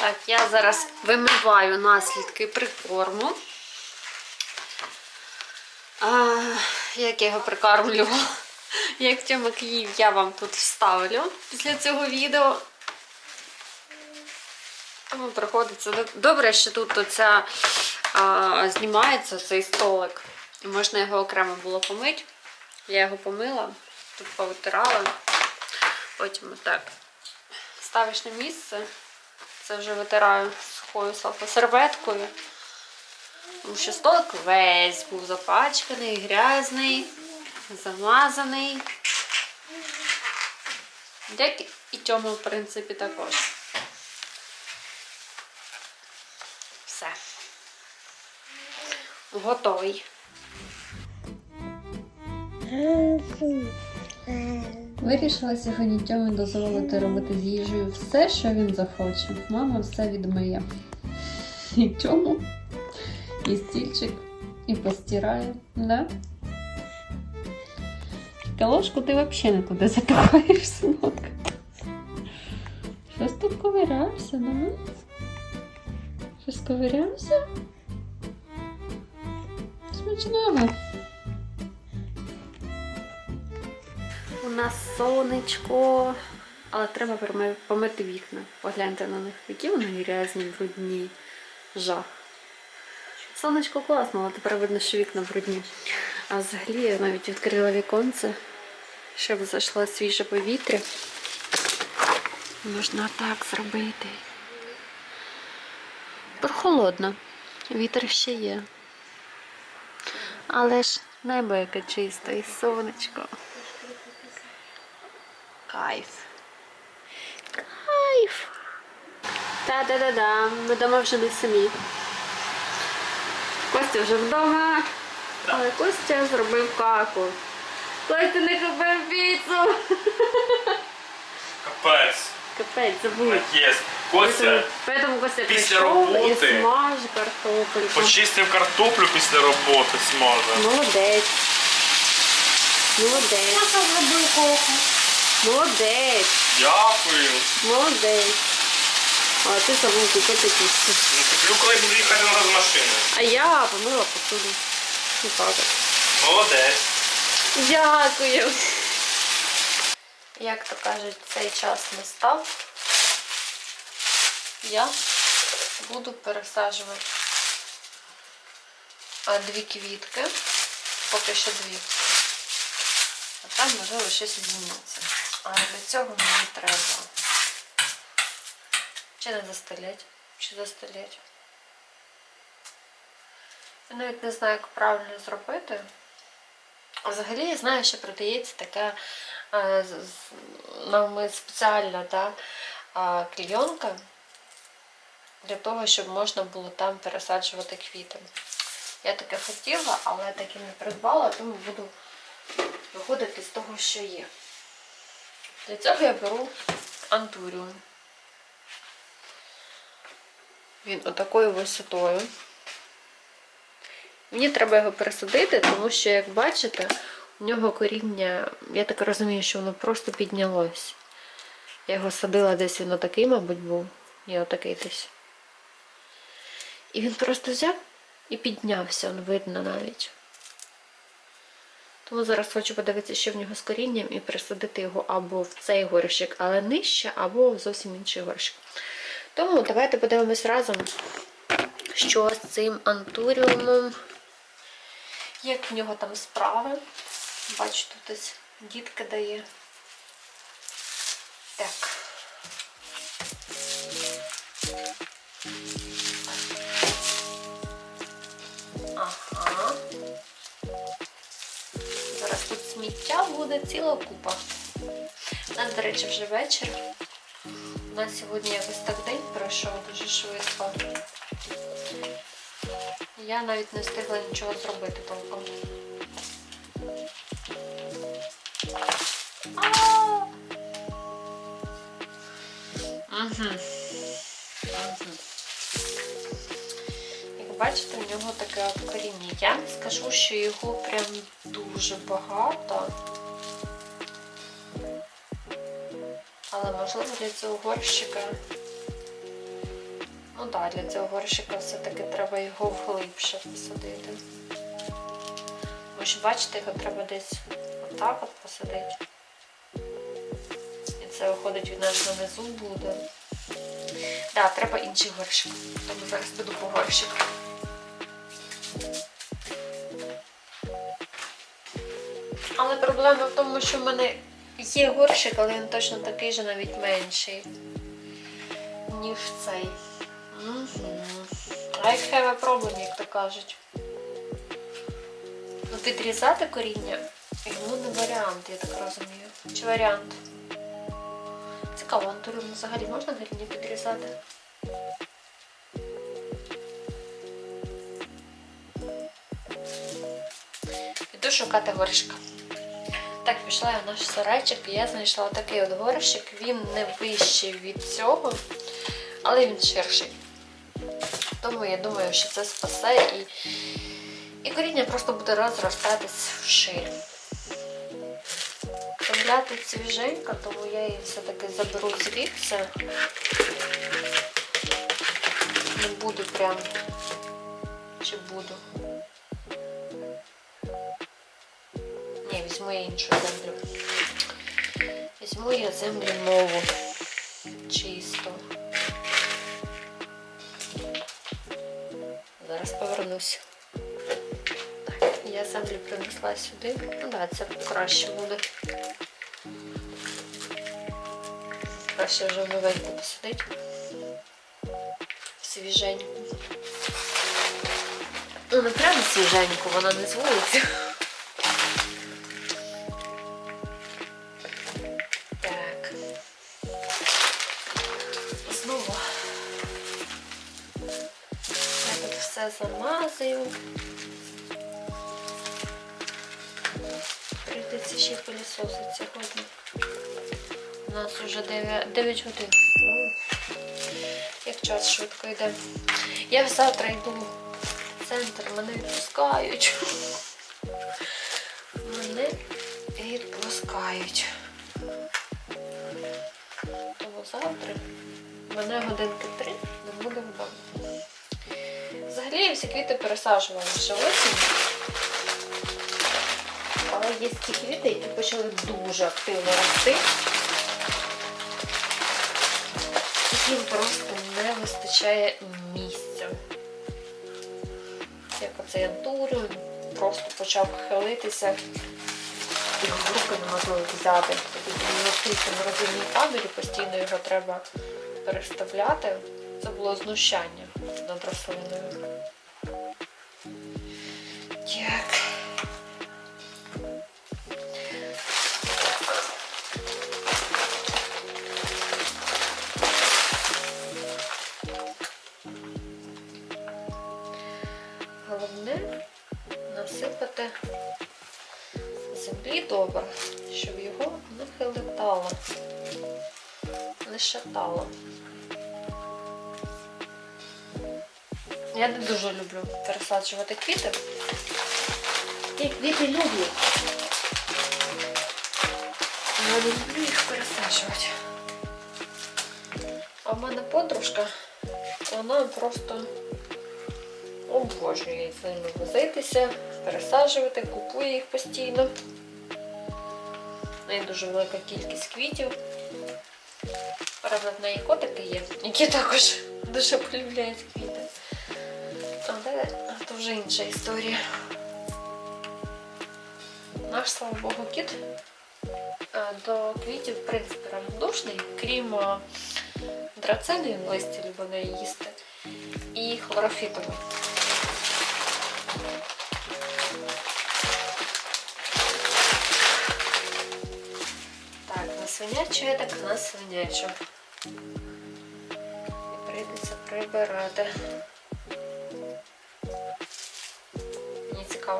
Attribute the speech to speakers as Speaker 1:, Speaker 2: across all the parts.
Speaker 1: Так, я зараз вимиваю наслідки прикорму. А, як я його прикармлювала. Як Тьомик їв, я вам тут вставлю після цього відео. Тому приходиться. Добре, що тут оця, а, знімається цей столик. І можна його окремо було помити. Я його помила, тут повитирала. Потім отак ставиш на місце. Це вже витираю сухою серветкою. Тому що столик весь був запачканий, грязний, замазаний. Як і тьому, в принципі, також. Все. Готовий. Вирішила сьогодні Тьомі дозволити робити з їжею все, що він захоче. Мама все відмиє. І Тьому, і стільчик, і постирає. Да? Калошку ти взагалі не туди запихаєш, синок. Щось тут ковирявся, да? Щось ковирявся? Смачного. Нас сонечко, але треба помити вікна. Погляньте на них, які вони грязні, брудні, жах. Сонечко класно, але тепер видно, що вікна брудні. А взагалі я навіть відкрила віконце, щоб зайшло свіже повітря. Можна так зробити. Прохолодно, вітер ще є. Але ж небо яке чисте і сонечко. Кайф. Кайф. Та-да-да-да. Ми вдома вже не самі. Костя вже вдома. Але Костя зробив каку. Костя не купив піцу.
Speaker 2: Капець.
Speaker 1: Капець, забудь.
Speaker 2: Єс. Костя
Speaker 1: Поэтому Костя
Speaker 2: після
Speaker 1: прийшов і
Speaker 2: роботи
Speaker 1: смаж картопельку.
Speaker 2: почистив картоплю після роботи смаже.
Speaker 1: Молодець. Молодець.
Speaker 3: Що зробив коку?
Speaker 1: Молодець.
Speaker 2: Дякую.
Speaker 1: Молодець. А ти забув купити піцу.
Speaker 2: Ну куплю, коли буду їхати на з машини.
Speaker 1: А я помила посуду. І так.
Speaker 2: Молодець.
Speaker 1: Дякую. Як то кажуть, цей час настав. Я буду пересаджувати а, дві квітки. Поки що дві. А там, можливо, щось зміниться. А для цього мені треба чи не застелять, чи застелять. Я навіть не знаю, як правильно зробити. Взагалі я знаю, що продається така е, з- нам спеціальна та, е, клійонка для того, щоб можна було там пересаджувати квіти. Я таке хотіла, але так і не придбала, тому буду виходити з того, що є. Для цього я беру антуріум. Він отакою висотою. Мені треба його пересадити, тому що, як бачите, у нього коріння, я так розумію, що воно просто піднялось. Я його садила десь він отакий, мабуть, був. І отакий десь. І він просто взяв і піднявся, он видно навіть. Тому зараз хочу подивитися, що в нього з корінням, і присадити його або в цей горщик, але нижче, або в зовсім інший горщик. Тому давайте подивимось разом, що з цим антуріумом. Як в нього там справи? Бачу, тут ось дітка дає. Так. Сміття буде ціла купа. У нас, до речі, вже вечір. У нас сьогодні якось так день пройшов дуже швидко. Я навіть не встигла нічого зробити толком. Угу. Як бачите, у нього таке коріння. Я не скажу, що його прям дуже багато. Але можливо для цього горщика Ну так, для цього горщика все-таки треба його вглибше посадити. Ж бачите, його треба десь отак от посадити. І це виходить, він аж нанизу буде. Так, да, треба інший горщик. Тому зараз піду по горщик. Але проблема в тому, що в мене є горщик, але він точно такий же, навіть менший, ніж цей. Угу. I have a problem, як то кажуть. Ну, підрізати коріння йому не варіант, я так розумію. Чи варіант? Цікаво, антурину взагалі можна коріння підрізати? Шукати горщика. Так, пішла я в наш сарайчик, і я знайшла такий от горщик. Він не вищий від цього, але він ширший. Тому я думаю, що це спасе і, і коріння просто буде розростатись вширь. Земля тут свіженька, тому я її все-таки заберу звідси. Не буду прям. Чи буду? Візьму я іншу землю. Візьму я землю нову. Чисто. Зараз повернусь. Я землю принесла сюди. Ну так, да, це краще буде. Краще вже новеньку посадити. Свіженьку. Ну, не прямо свіженьку, вона не з все замазую. Прийдеться ще й пилісосити сьогодні. У нас вже 9, 9 годин. Як час швидко йде. Я завтра йду в центр, мене відпускають. Мене відпускають. Тому завтра мене годинки три не буде вдома. Взагалі всі квіти пересаджувала вже осінь. Але є ті квіти, які почали дуже активно рости. Їм просто не вистачає місця. Як оцей антуріум просто почав хилитися. І в руки неможливо взяти. Він відкритий морозильній камері, постійно його треба переставляти. Це було знущання над рослиною. Так. Головне насипати землі добре, щоб його не хилитало, не шатало. Я не дуже люблю пересаджувати квіти. Я квіти люблю. Я не люблю їх пересаджувати. А в мене подружка, вона просто обожнює з ними возитися, пересаджувати, купує їх постійно. В неї дуже велика кількість квітів. Правда, в неї котики є, які також дуже полюбляють квіти. Але це вже інша історія. Наш, слава Богу, кіт е, до квітів, в принципі, равнодушний, крім е, листя любить їсти, і хлорофітовий. Так, я так на свинячу. І прийдеться прибирати.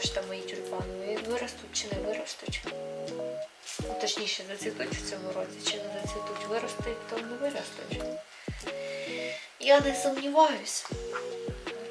Speaker 1: Що там мої тюльпани виростуть чи не виростуть. Ну, точніше, зацвітуть в цьому році, чи не зацвітуть, виростуть, то не виростуть. Я не сумніваюся.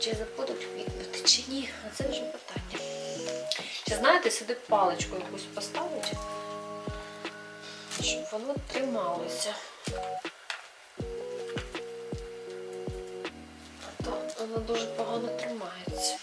Speaker 1: Чи забудуть квітнути, чи ні, а це вже питання. Чи знаєте, сюди паличку якусь поставить, щоб воно трималося. вона дуже погано тримається.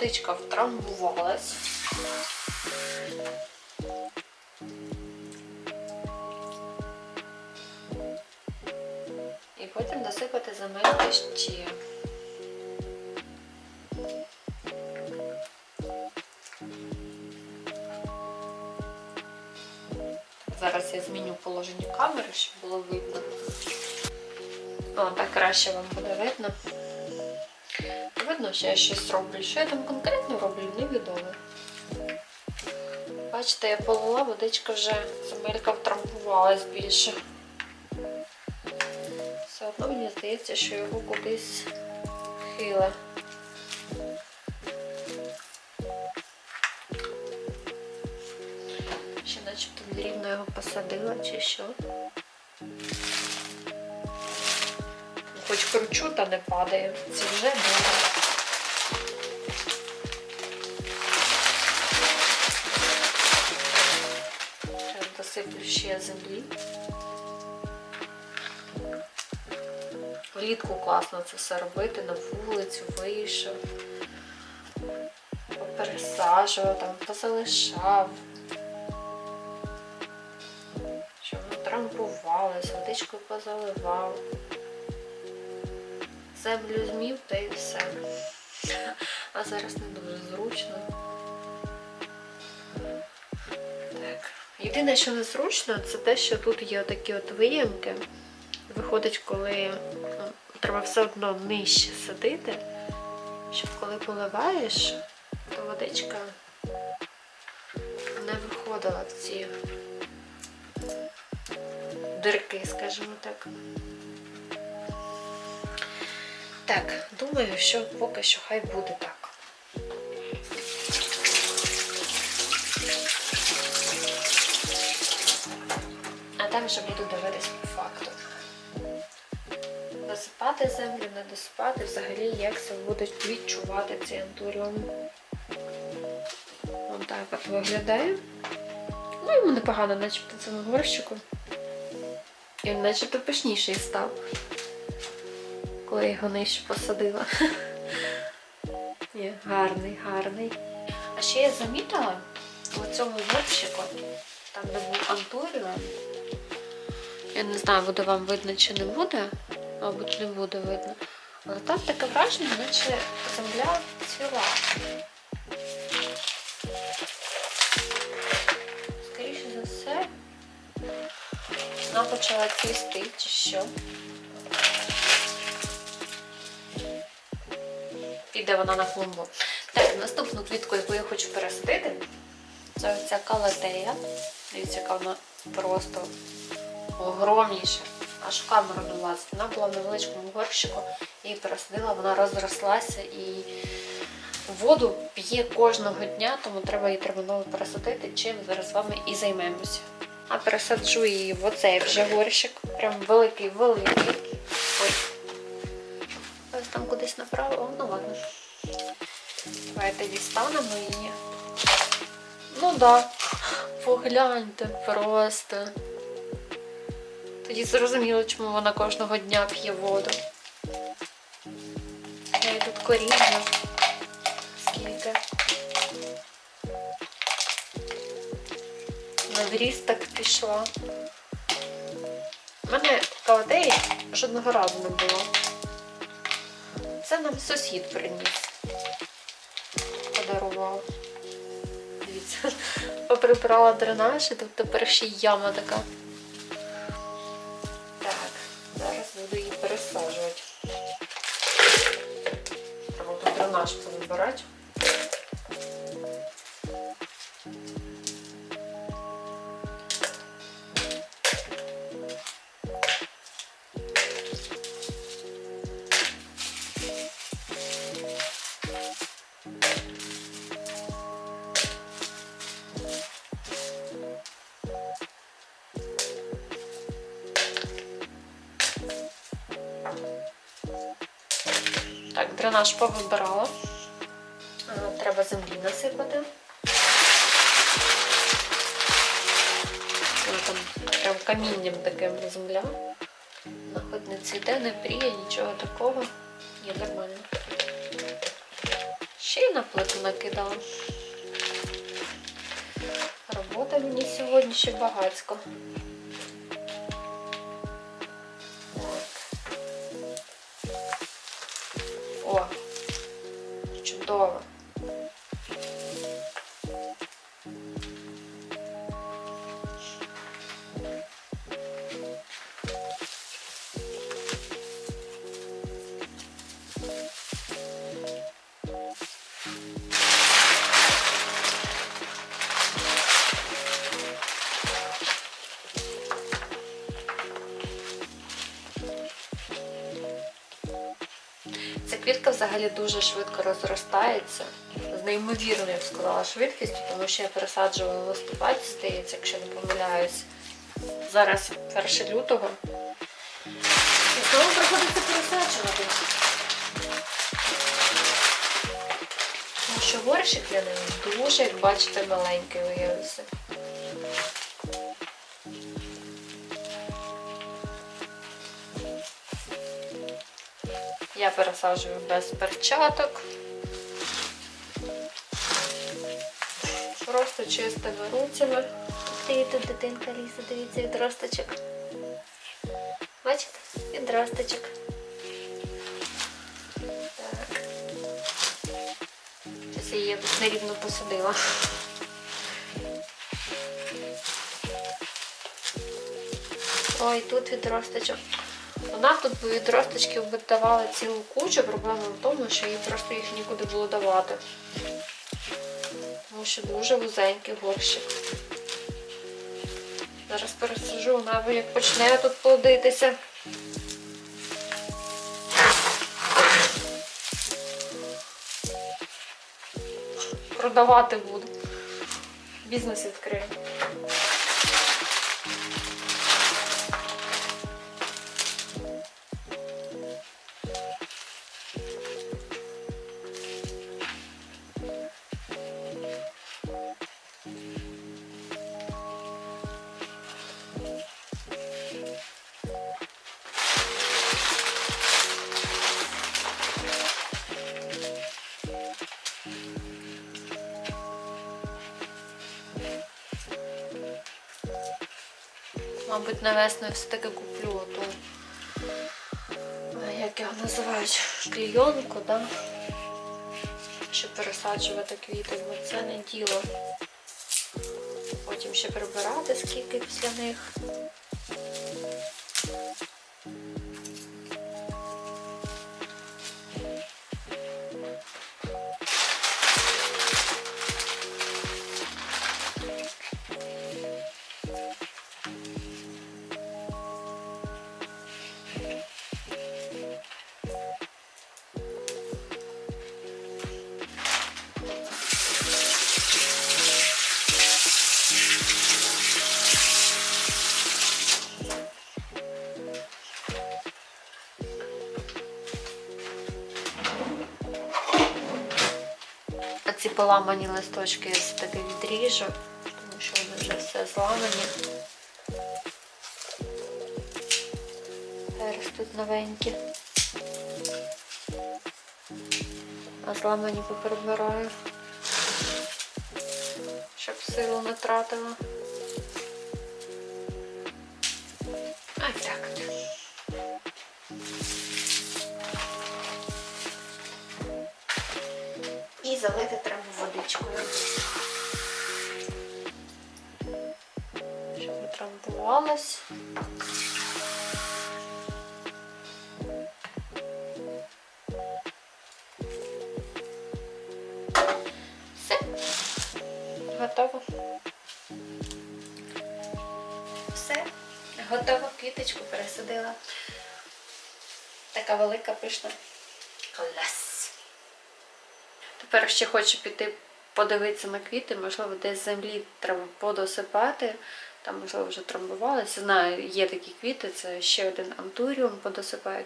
Speaker 1: Водичка втрамбувалась. І потім досипати замельки ще. Зараз я зміню положення камери, щоб було видно. О, так краще вам буде видно. Видно, що я щось роблю. Що я там конкретно роблю, невідомо. Бачите, я полила, водичка вже земелька втрамбувалась більше. Все одно мені здається, що його кудись хиле. Ще начебто рівно його посадила чи що. Хоч кручу, та не падає. Це вже добре. Досиплю ще землі. Влітку класно це все робити, на вулицю вийшов, пересаджував, там, позалишав, щоб трамбувалось, водичкою позаливав. Землю змів та і все. А зараз не дуже зручно. Єдине, що незручно, це те, що тут є такі от виємки. Виходить, коли ну, треба все одно нижче садити, щоб коли поливаєш, то водичка не виходила в ці дирки, скажімо так. Так, думаю, що поки що хай буде так. Там вже буду дивитись по факту. Досипати землю, не досипати, взагалі як це будуть відчувати цей антуріум. Ось так от виглядає. Ну, йому непогано, начебто цьому горщику. І він начебто пишніший став, коли я його нижче посадила. Ні, гарний, гарний. А ще я замітила у цьому горщику, там де був антуріум, я не знаю, буде вам видно чи не буде. Мабуть, не буде видно. Але там таке враження, наче земля цвіла. Скоріше за все, вона почала цвісти чи що. Піде вона на клумбу. Так, наступну квітку, яку я хочу пересадити, це оця калатея. Дивіться, яка вона просто огромніша. Аж в камеру не. Вона була в невеличкому горщику, її пересадила, вона розрослася і воду п'є кожного дня, тому треба її терміново пересадити, чим зараз з вами і займемося. А пересаджу її в оцей вже горщик. Прям великий-великий. Ой. Ось там кудись направо. О, ну ладно. Давайте дістанемо її. Ну так. Да. Погляньте просто. Тоді зрозуміло, чому вона кожного дня п'є воду. Я тут коріння. Скільки. На вріст так пішла. У мене каватеї жодного разу не було. Це нам сусід приніс. Подарував. Дивіться, поприбрала дренаж, і тут тепер ще й яма така. розгорач. Так, дренаж повибирала. Треба землі насипати. Вона там прям камінням таким земля. Хоч не цвіте, не пріє, нічого такого. Ні, нормально. Ще й на плиту накидала. Робота мені сьогодні ще багацько. Чудово. Взагалі дуже швидко розростається. З неймовірною, я б сказала, швидкістю, тому що я пересаджувала в листопаді, здається, якщо не помиляюсь. Зараз 1 лютого. І знову приходиться пересаджувати. Тому що горщик для неї дуже, як бачите, маленький виявився. Я пересаджую без перчаток. Просто чистими руцями. Ти тут дитинка лізе, дивіться, відросточок. Бачите? Відросточок. Так. Зараз я її нерівно посадила. Ой, тут відросточок. Вона тут відросточків давала цілу кучу. Проблема в тому, що їй просто їх нікуди було давати. Тому що дуже вузенький горщик. Зараз пересажу, вона як почне тут плодитися. Продавати буду. Бізнес відкрию. Мабуть, на весну я все-таки куплю оту, як його називають, клійонку, да? щоб пересаджувати квіти, бо це не діло. Потім ще прибирати скільки після них. Поламані листочки я все-таки відріжу, тому що вони вже все зламані. Зараз ростуть новенькі. А зламані поперебираю, щоб силу не тратила. Залити треба водичкою. Щоб не трамбувалось. Все. Готово. Все. Готово квіточку пересадила. Така велика пишна. Клас. Тепер ще хочу піти подивитися на квіти, можливо, десь землі треба подосипати. Там, можливо, вже трамбувалися. Знаю, є такі квіти, це ще один антуріум подосипаю.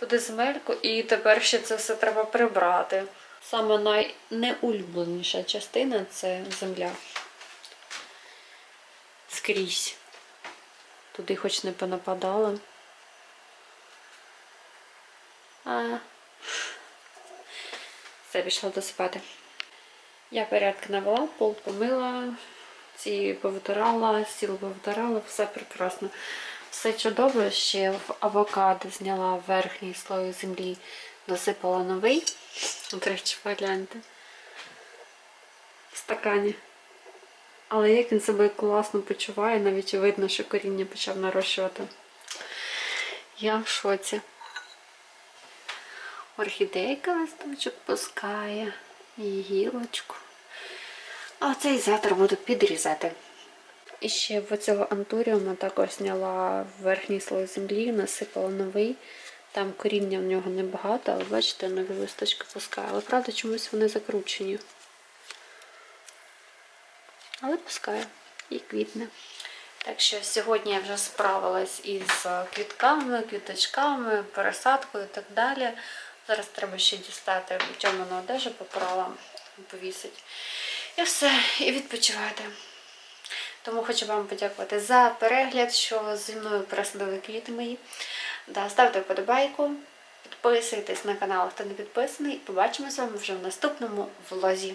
Speaker 1: туди земельку, і тепер ще це все треба прибрати. Саме найнеулюбленіша частина це земля. Скрізь. Туди хоч не понападало. А. Все, пішла досипати. Я порядки навела, пол помила, ці повитирала, стіл повитирала, все прекрасно. Все чудово, ще в авокадо зняла верхній слой землі, досипала новий. До речі, погляньте. В стакані. Але як він себе класно почуває, навіть видно, що коріння почав нарощувати. Я в шоці. Орхідейка листочок пускає. І гілочку. А цей завтра буду підрізати. І ще в цього антуріума також зняла верхній слой землі, насипала новий. Там коріння в нього небагато, але бачите, нові листочки пускає. Але правда, чомусь вони закручені. Але пускає і квітне. Так що сьогодні я вже справилась із квітками, квіточками, пересадкою і так далі. Зараз треба ще дістати тьоману одежу, попорала, повісить. І все, і відпочивати. Тому хочу вам подякувати за перегляд, що зі мною пересадили квіти мої. Да, ставте вподобайку, підписуйтесь на канал, хто не підписаний. Побачимося з вами вже в наступному влозі.